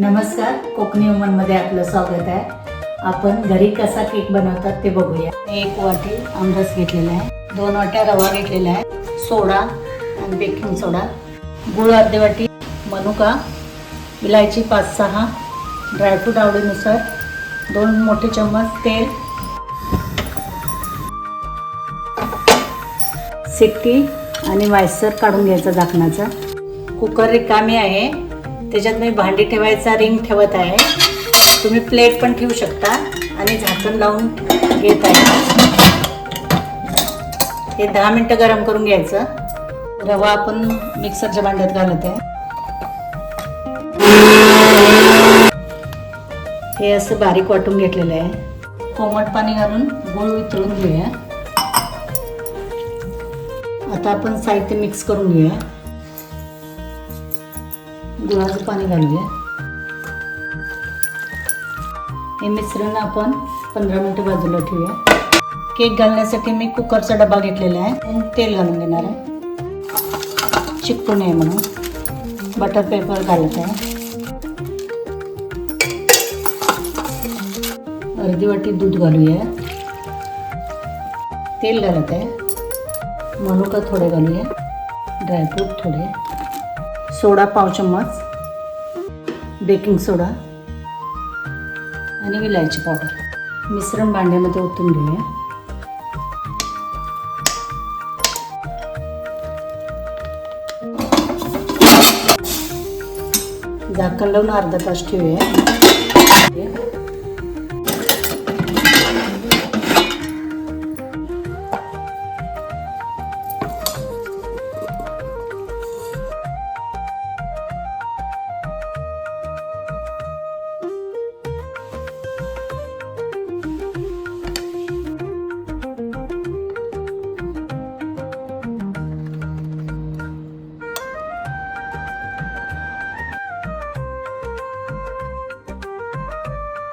नमस्कार कोकणी मध्ये आपलं स्वागत आहे. आपण घरी कसा केक बनवतात ते बघूया. एक वाटी आमरस घेतलेला आहे. दोन वाट्या रवा घेतलेला आहे. सोडा आणि बेकिंग सोडा. गुळ अर्धी वाटी मनुका इलायची पाच सहा ड्रायफ्रूट आवडीनुसार दोन मोठे चम्मच तेल सिट्टी आणि वायसर काढून घ्यायचा झाकणाचा. कुकर रिकामी आहे. त्याच्यात मी भांडी ठेवायचा रिंग ठेवत आहे. तुम्ही प्लेट पण ठेवू शकता आणि झाकण लावून घेत आहे. हे दहा मिनटं गरम करून घ्यायचं. रवा आपण मिक्सरच्या भांड्यात घालत आहे. हे असं बारीक वाटून घेतलेलं आहे. कोमट पाणी घालून गुळ वितळून घेऊया. आता आपण साहित्य मिक्स करून घेऊया. गुळाचं पाणी घालूया. हे मिश्रण आपण पंधरा मिनटं बाजूला ठेवूया. केक घालण्यासाठी मी कुकरचा डबा घेतलेला आहे आणि तेल घालून घेणार आहे. चिकटू नये म्हणून. बटर पेपर घालत आहे. अर्धी वाटी दूध घालूया. तेल घालत आहे. मनुका थोडे घालूया. ड्रायफ्रूट थोडे. सोडा पाव चम्मच बेकिंग सोडा आणि विलायची पावडर मिश्रण भांड्यामध्ये ओतून घेऊया. झाकण लावून अर्धा तास ठेवूया.